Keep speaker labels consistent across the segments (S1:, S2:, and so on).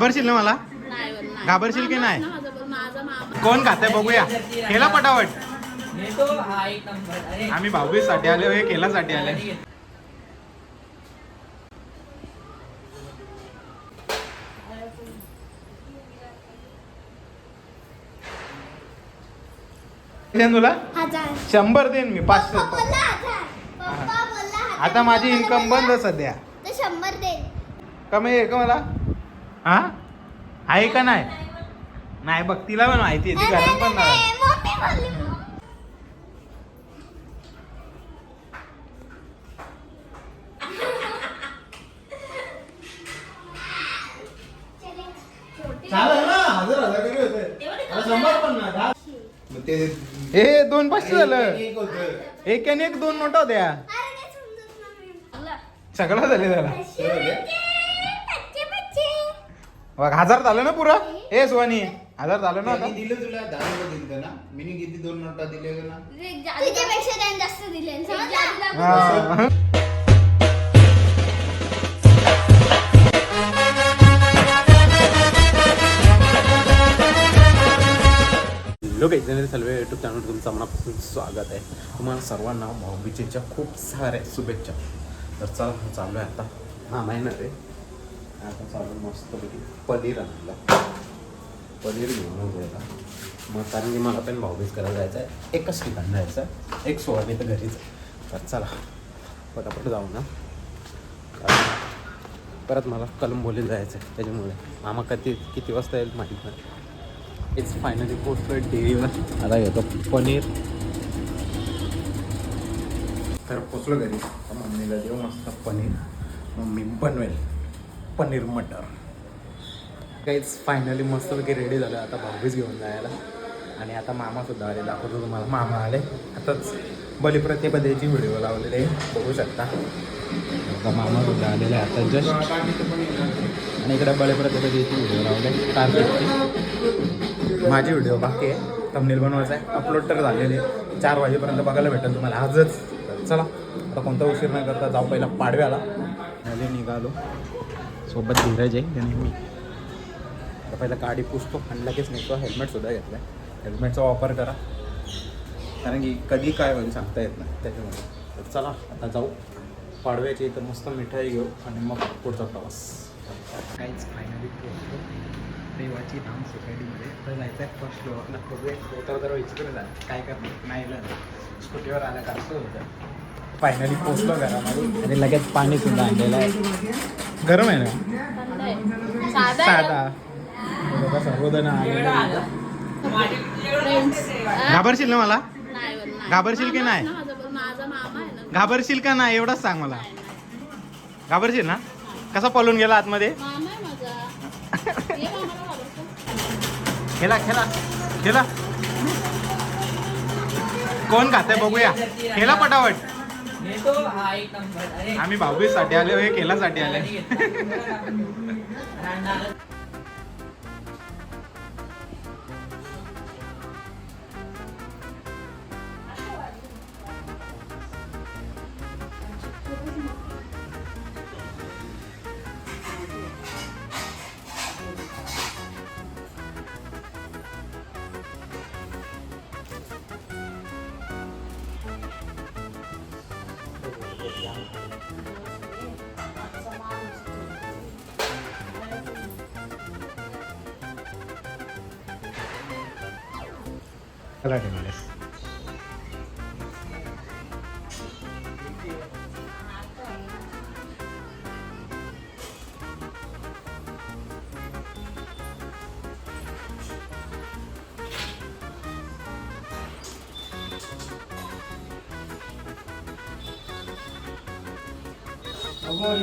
S1: घाबरशील ना मला?
S2: नाही बोल, नाही.
S1: घाबरशील की नाही? कोण खाते बघूया. केला पटावट
S3: नेतो हा एक नंबर. अरे.
S1: आम्ही भाऊबीजसाठी आले हे केलासाठी आले. तुला?
S4: हजार
S1: शंभर देईन मी पाचशे. आता माझी इन्कम बंद सध्या. कमी आहे का मला? हा आहे का नाही नाही बघ तिला पण माहिती आहे ती घरात पण नाही
S4: मम्मी बोलली
S1: चालेल ना हजार हजार कमी होते आता शंभर पण नाही दहा.
S5: मग ते
S1: हे दोन पाचशे झालं
S5: एक होतं.
S1: एक आणि एक दोन नोटा
S4: नाही.
S1: सगळं झाले त्याला
S4: बच्चे.
S1: बघ हजार झालं ना पुरं? हे सोनी हजार झालं ना आता?
S5: दिलं तुला दहा रुपये दिलं ना. मी किती दोन नोटा दिले ना?
S4: तुझ्यापेक्षा त्याने जास्त दिले?
S1: हा. लोक जनरल सल्वे यूट्यूब चॅनल तुमचं मनापासून स्वागत आहे. तुम्हाला सर्वांना भाऊबीजेच्या खूप साऱ्या शुभेच्छा. तर चला चालू आहे आता. हा महिना रे. आता चालू मस्तपैकी. पनीर आणलं. पनीर घेऊन जायला. मग कारण की मला पण भाऊबीज करायला जायचं आहे. एकच ठिकाण जायचं आहे. एक मी तर घरीच तर चला पटापट जाऊ ना. परत मला कलंबोली जायचं आहे. त्याच्यामुळे मामा कधी किती वाजता येईल माहीत नाही. इट्स फायनली पोस्ट डेअरीवर आता घेतो पनीर. तर पोचलो घरी. मम्मीला देऊ मस्त पनीर. मम्मी बनवेल. पनीर मटर. काहीच फायनली मस्तपैकी रेडी झालं आता भाऊबीज घेऊन जायला. आणि आता मामासुद्धा आले. दाखवतो तुम्हाला. मामा आले. आताच बलिप्रतिपदेची व्हिडिओ लावलेले आहे. बघू शकता. आता मामासुद्धा आलेले आहे आता जस्ट आणि इकडे बलिप्रतिपदेची व्हिडिओ लावले. कार्तिकची माझी व्हिडिओ बाकी आहे. थंबनेल बनवायचा आहे. अपलोड तर झालेले आहे. चार वाजेपर्यंत बघायला भेटेल तुम्हाला. आजच. चला. आता कोणता उशीर नाही करता. जाऊ पहिला पाडव्याला. आले निघालो. सोबत धीरज आहे मी आता पहिला गाडी पुसतो आणि लगेच निघतो हेल्मेटसुद्धा घेतला आहे हेल्मेटचा वापर करा. कारण की कधी काय होईल सांगता येत नाही त्याच्यामुळे. तर चला आता जाऊ. पाडव्याची इथं मस्त मिठाई घेऊ आणि मग पुढचा प्रवास. काहीच फायनली पोहोचलो. देवाची धाम सोसायटीमध्ये. तर जायचं आहे फर्स्ट फ्लोअरला बघूया होतं तर विचित्र झालं काय करणार? नाही झालं. स्कूटीवर आलं का असं होतं. फायनली पोचलो घरामध्ये. आणि लगेच पाणी सुद्धा आणलेलं आहे. गरम आहे ना.
S2: साधा
S1: बघा, सर्वजण? घाबरशील ना मला. घाबरशील की नाही? घाबरशील का नाही एवढंच सांग मला. घाबरशील ना कसा पळून गेला आतमध्ये. खेळा खेळा खेळा कोण खाते बघूया खेळा पटावट
S3: नेतो हा एक नंबर अरे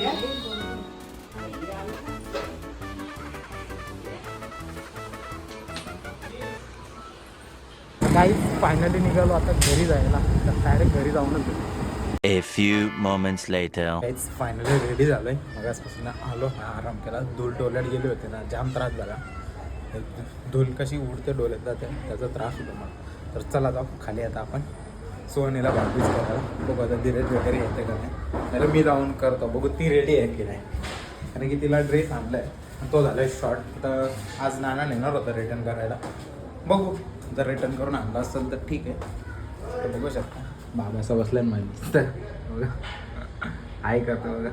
S1: आम्ही भाऊबीजसाठी आले हे केलासाठी आले
S3: राहणार
S1: काही फायनली निघालो आता घरी जायला. तर डायरेक्ट घरी जाऊनच.
S6: A few moments later.
S1: काहीच फायनली रेडी झालोय. मगासपासून आलो ना आराम केला. धूल डोल्यात गेले होते ना जाम त्रास झाला. धूल कशी उडते डोल्यात जाते त्याचा त्रास होतो मला. तर चला जाऊ खाली आता आपण. सोनीला भागवीच करायला. बघू आता धीरज वगैरे येते का नाही. नाहीतर मी जाऊन करतो. बघू ती रेडी आहे की नाही. कारण की तिला ड्रेस आणलाय. तो झाला शॉर्ट तर आज नाना नेणार होता रिटर्न करायला. बघू. जर रिटर्न करून आणला असेल तर ठीक आहे. तर बघू शकता. बाबा असं बसलाय ना माझी तर बघा. आहे करतो बघा.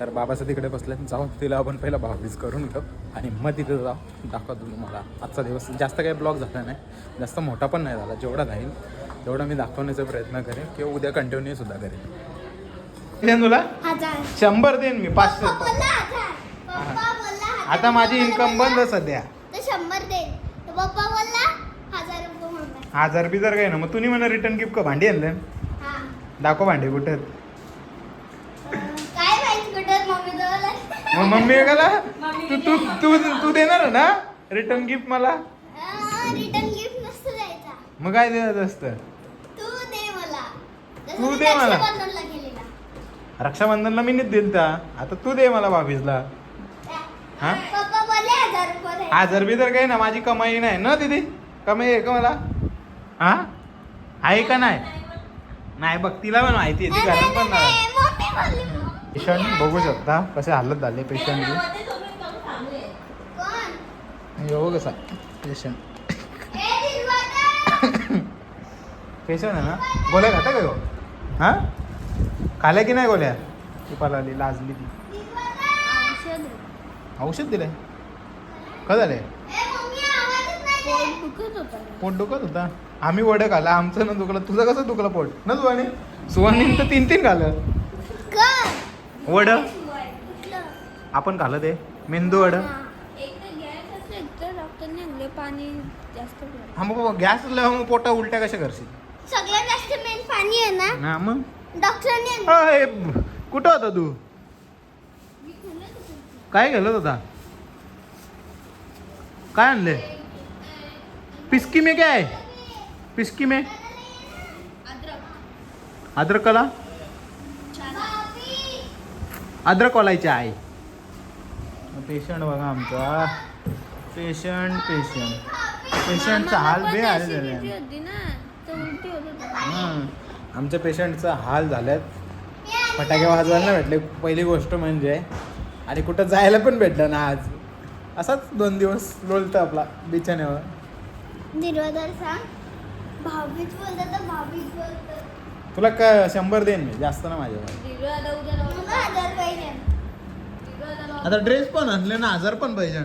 S1: तर बाबाचं तिकडे बसले. जाऊ तिला आपण पहिला भावीज करून घेऊ. आणि मग तिथे जाऊ. दाखवतो तुम्हाला आजचा दिवस जास्त काही ब्लॉग झाला नाही. जास्त मोठा पण नाही झाला. जेवढा राहील तेवढा मी दाखवण्याचा प्रयत्न करेन. किंवा उद्या कंटिन्यू सुद्धा करेन. तुला?
S4: हजार.
S1: शंभर देईन मी. पाचशे
S4: पप्पा बोलला हजार. पप्पा बोलला हजार.
S1: आता माझी इन्कम बंद आहे सध्या
S4: तर शंभर देईल तर पप्पा बोलला हजार रुपये म्हणतात
S1: हजार बी जर काय ना मग तुम्ही म्हणा रिटर्न गिफ्ट का भांडी आणलं?
S4: हा.
S1: दाखव भांडी कुठे आहेत.
S4: काय माहिती कुठं मम्मी जवळ
S1: मग मम्मी गेला तू तू तू तू देणार ना रिटर्न गिफ्ट मला?
S4: रिटर्न गिफ्ट नसतं द्यायचा.
S1: मग काय द्यायचं असतं
S4: तू दे मला. जसं
S1: तू
S4: तू
S1: दे मला.
S4: रक्षाबंधनला
S1: मी नाही दिल आता तू दे मला बावीसला हा?
S4: पप्पा हजार
S1: बी तर काही ना माझी कमाई नाही. ना दीदी कमाई आहे का मला? हा? आहे का नाही? नाही बघ तिला पण माहिती आहे ती घरात पण
S4: नाही,
S1: पेशंट बघू शकता कसे हालत झाले पेशंटची.
S4: कोण?
S1: बघू कसा पेशंट. पेशंट आहे ना? गोळ्या खाता का गो? हा? खाल्या की नाही गोळ्या? ती लाजली ती. औषध दिलंय. का झालंय
S4: ए मम्मी आवाजच नाही देत.
S1: पोट दुखत होता आम्ही वडे खाला आमचं ना दुखलं तुझं कसं दुखलं पोट? ना सुवानी सुवानी तर तीन तीन
S4: कर.
S1: वड?
S4: कुठलं?
S1: आपण खाल्लं ते. मेंदू वड?
S2: पाणी जास्त पडलं.
S1: हा मग गॅस मग पोटा उलट्या कशा करशील?
S4: सगळ्यात जास्त मेन पाणी आहे ना?
S1: ना मग?
S4: डॉक्टरने
S1: कुठं होता तू? काय गेलं होता? काय आणले पिस्की में काय आहे पिस्की में? अद्रक कला अद्रक वालायची आहे पेशंट बघा आमचा. Patient patient. पेशंटचा हाल बे आले झाले. आमच्या पेशंटचा हाल झाल्यात फटाके वाजवायला भेटले. पहिली गोष्ट म्हणजे आणि कुठं जायला पण भेटलं ना आज. असाच दोन दिवस लोलतं आपला बिछाण्यावर.
S4: निर्वादार सांग. बोलतात तर बोलतात
S1: तुला का शंभर देईन मी जास्त ना माझ्यावर.
S2: आता
S4: हजार पाहिजे.
S1: ड्रेस पण आणले ना हजार पण पाहिजे.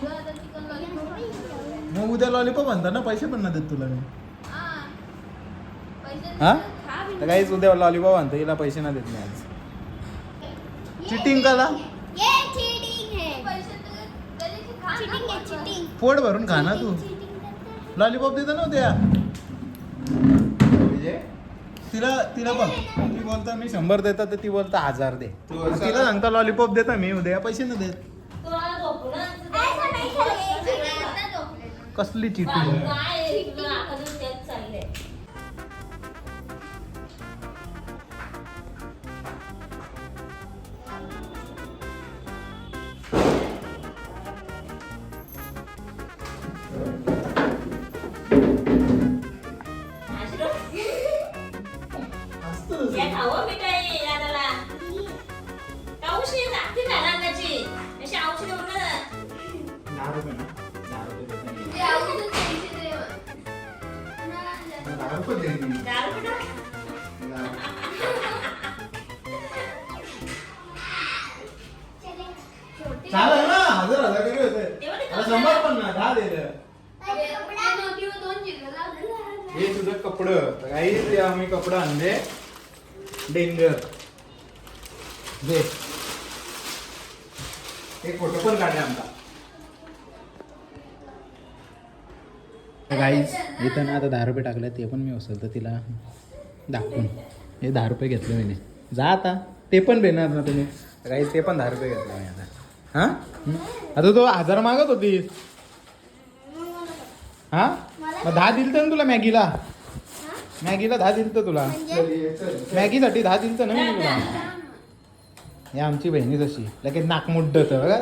S2: दिलं आता chicken lollipop.
S1: मग उद्या लॉलीपॉप म्हणता ना पैसे पण ना देत तुला मी.
S2: हा.
S1: हा. तर काहीच उद्या लॉलीपॉप आणतो हिला पैसे ना देत मी आज. चिटिंग कला
S4: ये चीटिंग चीटिंग
S1: पोट भरून खा ना तू.
S4: है
S1: लॉलीपॉप देता ना उद्या. तिला तिला बघ. ती बोलता मी शंभर देता तर ती बोलता हजार दे. तिला सांगता लॉलीपॉप देता मी उद्या पैसे न देत. कसली चिटिंग? शंभर दहा दिलं हे तुझं कपडं. काही ते आम्ही कपडं आणले. डेंजर. दे. एक फोटो पण काढले आमचा. गाईज इथं ना आता दहा रुपये टाकले ते पण मी उचलतो तिला. दाखवून. हे दहा रुपये घेतले मी. जा आता. ते पण देणार ना तुम्ही. गाईज ते पण दहा रुपये घेतले मी आता. हां? आता तो हजार मागत होतीस. हा? मग दहा दिल तर ना तुला मॅगीला? मॅगीला दहा दिल तर तुला. मॅगीसाठी दहा दिल तर ना मी तुला. हे आमची बहिणी तशी लगेच नाक मुड्डत. बघा.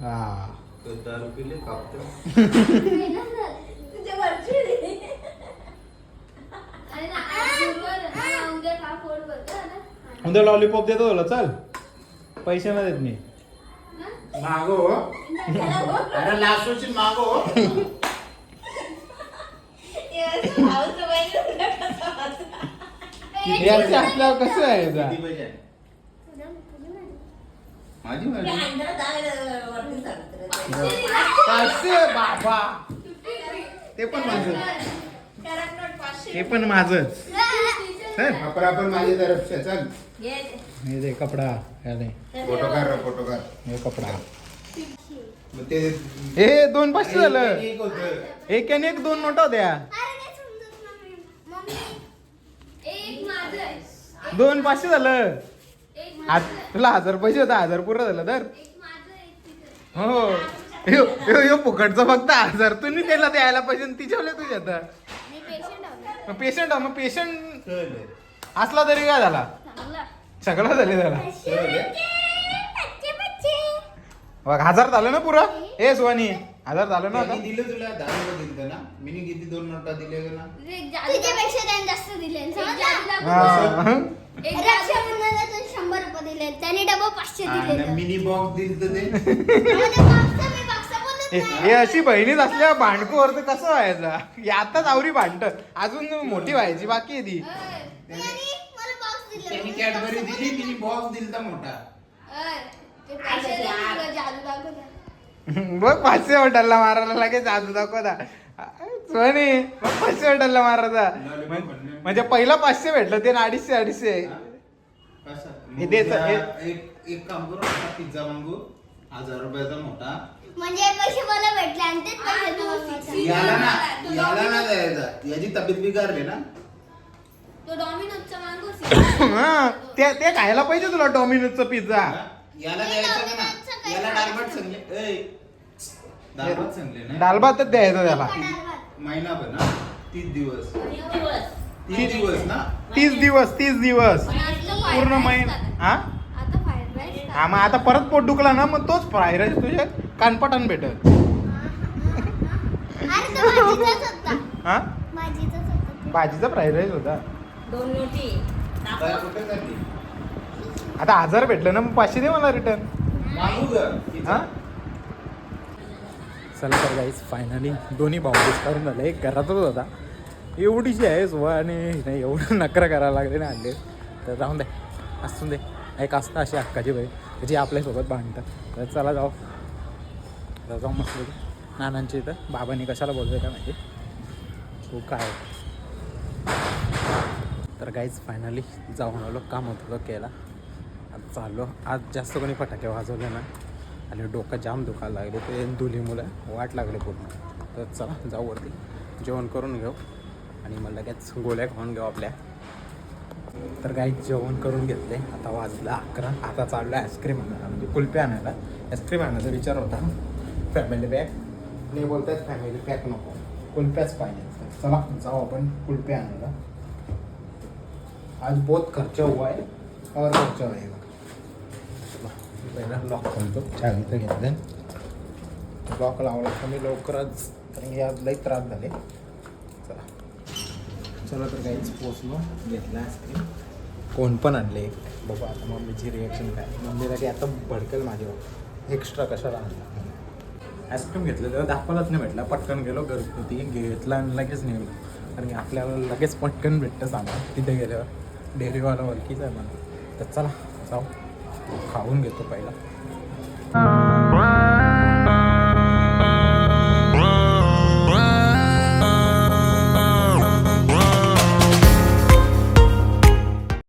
S1: हा. उद्या लॉलीपॉप देतो तुला चल. पैसे नाही देत मी.
S5: मागो. अरे लासूची मागो.
S1: याचे असल्यावर कसं आहे याचा?
S5: किती पैसे आहे? माझी माझी.
S1: पाचशे बाबा. ते पण माझं. ते पण माझंच. चल
S5: कपडा पण माझ्या तरफचे चल.
S1: हे दे कपडा दे.
S5: फोटो काढ रे, फोटो काढ.
S1: हे कपडा.
S5: मग ते
S1: हे दोन पाचशे झालं.
S5: एक होतं.
S1: एक आणि एक दोन नोटा द्या. दोन पाचशे झालं. आज तुला हजार पैसे होता हजार पुरं झालं तर हो. ह्यो ह्यो फुकटचा फक्त हजार तुम्ही त्याला द्यायला पाहिजे आणि तिच्यावले तुझ्या आता?
S4: मी पेशंट आलो
S1: पेशंट मग पेशंट
S5: चल.
S1: असला तरी काय झाला?
S4: चांगला.
S1: सगळं झाले
S4: बच्चे
S1: बघ हजार झालं ना पुरं? ए सोनी हजार झालं ना आता?
S5: दिलं तुला दहा रुपये दिलं ना मी किती दोन नोटा दिले ना
S4: तुझ्यापेक्षा त्याने जास्त दिले. रक्षाबंधनाला तर शंभर रुपये दिले त्याने डबा पाचशे दिले
S5: मिनी बॉक्स दिल ते.
S1: हे हे अशी बहिणीच असल्या भांडकोवर तर कसं व्हायचं? हे आताच आवरी भांडत. अजून मोठी व्हायची बाकी आहे ती.
S4: त्यांनी दिले
S5: कॅडबरी बॉक्स दिलता मोठा.
S1: बघ पाचशे हॉटेलला मारायला लगेच जादू दाखवता. सोनी बघ पाचशे हॉटेलला मारायचा. म्हण- म्हणजे पहिला पाचशे भेटलं ते ना अडीचशे. अडीचशे
S5: एक एक काम करू पिझ्झा मागू. हजार रुपयाचा मोठा.
S4: म्हणजे पैसे मला भेटले आणि तेच पैसे तुम्हाला
S5: याला ना याला ना द्यायचा. याची तब्येत बिघारली ना.
S4: तो डॉमिनोजचा मागो
S1: हा ते ते खायला पाहिजे तुला डॉमिनोजचा पिझ्झा?
S5: याला द्यायचं का ना याला डालभात सांगले. ऐ डालभात सांगले ना.
S1: दाल भातच द्यायचा त्याला.
S5: महिनाभर ना तीस दिवस. तीस दिवस. ना?
S1: तीस दिवस तीस दिवस. पूर्ण महिना हा? हा मग आता परत पोट दुखला ना मग तोच फ्राय राईस तुझ्या कानपटान भेटल.
S4: अरे तो भाजीचाच होता.
S1: हा?
S4: भाजीचाच होता
S1: भाजीचा फ्राय राईस होता.
S7: दोन
S1: आता हजार भेटलं ना मग पाचशे दे मला रिटर्न हा? चला तर गाईज फायनली दोन्ही बाउंड्रीज करून झाले. एक घरातच होता. एवढीशी आहे सुवा आणि नाही एवढं नकरा करायला लागले ना आणले तर जाऊन दे. असून दे. एक असतं अशी अक्काची बाई. जे आपल्यासोबत भांडतात. तर चला जाऊ. तर जाऊ मस्त नानांची इथं. बाबांनी कशाला बोलतोय का माहिती? तू काय? तर काहीच फायनली जाऊन आलो. काम होतं होतं केला. आता चाललो. आज जास्त कोणी फटाके वाजवले ना. आणि डोकं जाम दुखायला लागले. ते धुलीमुळे वाट लागले पूर्ण. तर चला जाऊ वरती. जेवण करून घेऊ. आणि मग लगेच गोळ्या खाऊन घेऊ आपल्या. तर काही जेवण करून घेतले. आता वाजला अकरा. आता चाललो आईस्क्रीम आणायला म्हणजे कुल्फी आणायला. आईस्क्रीम आणायचा विचार होता. फॅमिली पॅक नाही बोलतात फॅमिली पॅक नको. कुल्फ्याच पाहिजे. चला जाऊ आपण कुल्फी आणायला. आज बहुत खर्च हुआ आहे और खर्च होईल पहिला लॉक खोलतो चावी तर घेतलं लॉक लावला तर मी लवकरच. कारण की आज लई त्रास झाले. चला तर काहीच पोचलो घेतला आईस्क्रीम कोण पण आणले. बघू आता मम्मीची रिॲक्शन काय. मम्मीला की आता भडकेल माझ्यावर एक्स्ट्रा कशाला आणला? आईस्क्रीम घेतलं तेव्हा दाखवायलाच नाही भेटला पटकन गेलो घरगुती घेतला आणि लगेच नेलो कारण की आपल्याला लगेच पटकन भेटतं सामान. तिथे गेल्यावर डेअरीवाला ओळखीचा आहे मला तर चला जाऊ. खाऊन घेतो पहिला.